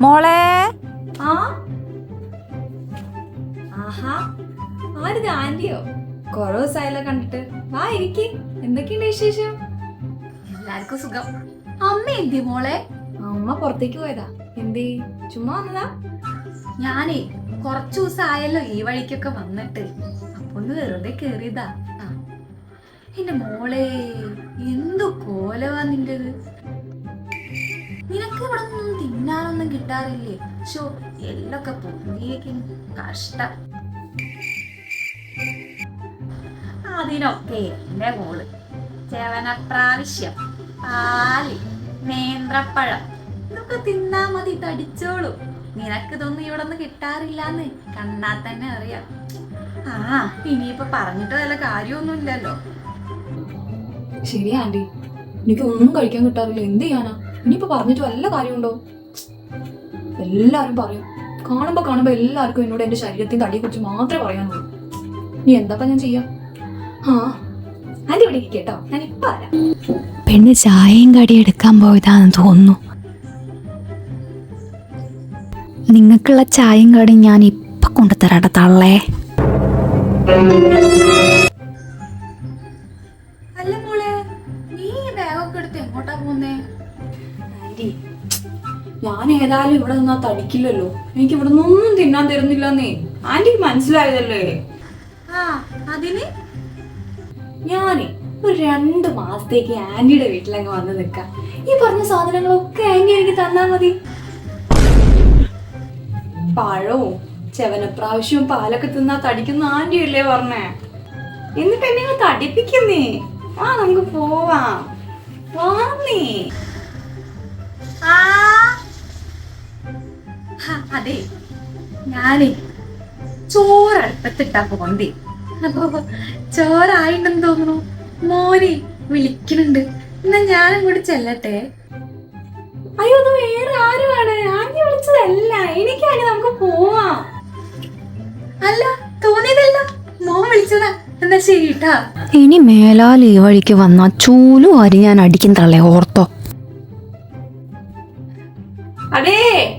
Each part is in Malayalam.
മോളെ? ആഹാ ആരിത് ആന്റിയോ? കൊറേ ദിവസമായല്ലോ കണ്ടിട്ട്. വാ എല്ലാവർക്കും സുഖം. മോളെ? അമ്മ പുറത്തേക്ക് ഞാനേ കുറച്ചു ദിവസം ആയല്ലോ ഈ വഴിക്കൊക്കെ വന്നിട്ട്. അപ്പൊ ഒന്ന് വെറുതെ കേറിയതാ. ആ. എന്റെ മോളെ എന്തു കോലവാ നിന്റത്? തിന്നാനൊന്നും കിട്ടാറില്ലേ? ഷോ എല്ലൊക്കെ പൊന്നിയേക്കും കഷ്ടം. അതിനൊക്കെ എന്റെ മോൾ. ചെവനപ്രാവശ്യം പാൽ നേന്ത്രപ്പഴം ഇതൊക്കെ തിന്നാ മതി തടിച്ചോളൂ. നിനക്ക് ഇതൊന്നും ഇവിടെ നിന്ന് കിട്ടാറില്ലാന്ന് കണ്ടാ തന്നെ അറിയാം. ആ ഇനിയിപ്പൊ പറഞ്ഞിട്ട് വല്ല കാര്യമൊന്നുമില്ലല്ലോ. ശരി ആന്റി എനിക്ക് ഒന്നും കഴിക്കാൻ കിട്ടാറില്ല. എന്ത് ചെയ്യാനാ? ഇനിയിപ്പോ പറഞ്ഞിട്ട് വല്ല കാര്യമുണ്ടോ? എല്ലാരും പറയും. കാണുമ്പോൾ കാണുമ്പോൾ എല്ലാവർക്കും എന്നോട് എന്റെ ശരീരത്തിന്റെ തടിയെ കുറിച്ച് മാത്രമേ പറയാനുള്ളൂ. നീ എന്താ ഞാൻ ചെയ്യാ? ആ ആന്റി ഇവിടെ കേട്ടോ. ഞാൻ ഇപ്പൊ വരാം. പെണ്ണ് ചായയും കടി എടുക്കാൻ പോയതാണെന്ന് തോന്നുന്നു. നിങ്ങൾക്കുള്ള ചായയും കടി ഞാൻ ഇപ്പൊ കൊണ്ടുതരാട്ടെ തള്ളേ. അല്ല മോളെ നീ ബാഗൊക്കെ എടുത്ത് എങ്ങോട്ടാ പോന്നേ? ഞാൻ ഏതായാലും ഇവിടെ നിന്നാ തടിക്കില്ലല്ലോ. എനിക്ക് ഇവിടെ നിന്നൊന്നും തിന്നാൻ തരുന്നില്ലെന്നേ. ആന്റിക്ക് മനസ്സിലായതല്ലേ? ആ അതിന്? ഞാനേ ഒരു രണ്ട് മാസത്തേക്ക് ആന്റിയുടെ വീട്ടിലങ്ങ് വന്ന് നിൽക്കാം ഈ പറഞ്ഞ സാധനങ്ങളൊക്കെ ആന്റി എനിക്ക് തന്നാ മതി. പഴവും ചെവനപ്രാവശ്യവും പാലൊക്കെ തിന്നാ തടിക്കുന്ന ആന്റി അല്ലേ പറഞ്ഞേ. എന്നിട്ട് എന്നെ തടിപ്പിക്കുന്നേ. ആ നമുക്ക് പോവാം. വാന്നേ അതെ. ഞാനേ ചോറടുപ്പത്തിട്ടാ പോന്തേ അപ്പൊ ചോറായിട്ടുണ്ടെന്ന് തോന്നുന്നു. മോനെ വിളിക്കുന്നുണ്ട്. എന്നാ ഞാനും കൂടി ചെല്ലട്ടെ. അയ്യോ അത് വേറെ ആരുമാണ് ആന്റി വിളിച്ചതല്ല. എനിക്കാണ് നമുക്ക് പോവാ. അല്ല തോന്നിയതല്ല. മോൻ വിളിച്ചതാ. എന്നാ ശരിട്ടാ. ഇനി മേലാൽ ഈ വഴിക്ക് വന്ന ചൂലും അരി ഞാൻ അടിക്കും തള്ളേ ഓർത്തോ. അതെ.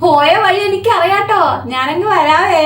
പോയ വഴി എനിക്കറിയാട്ടോ. ഞാനങ്ങ് വരാവേ.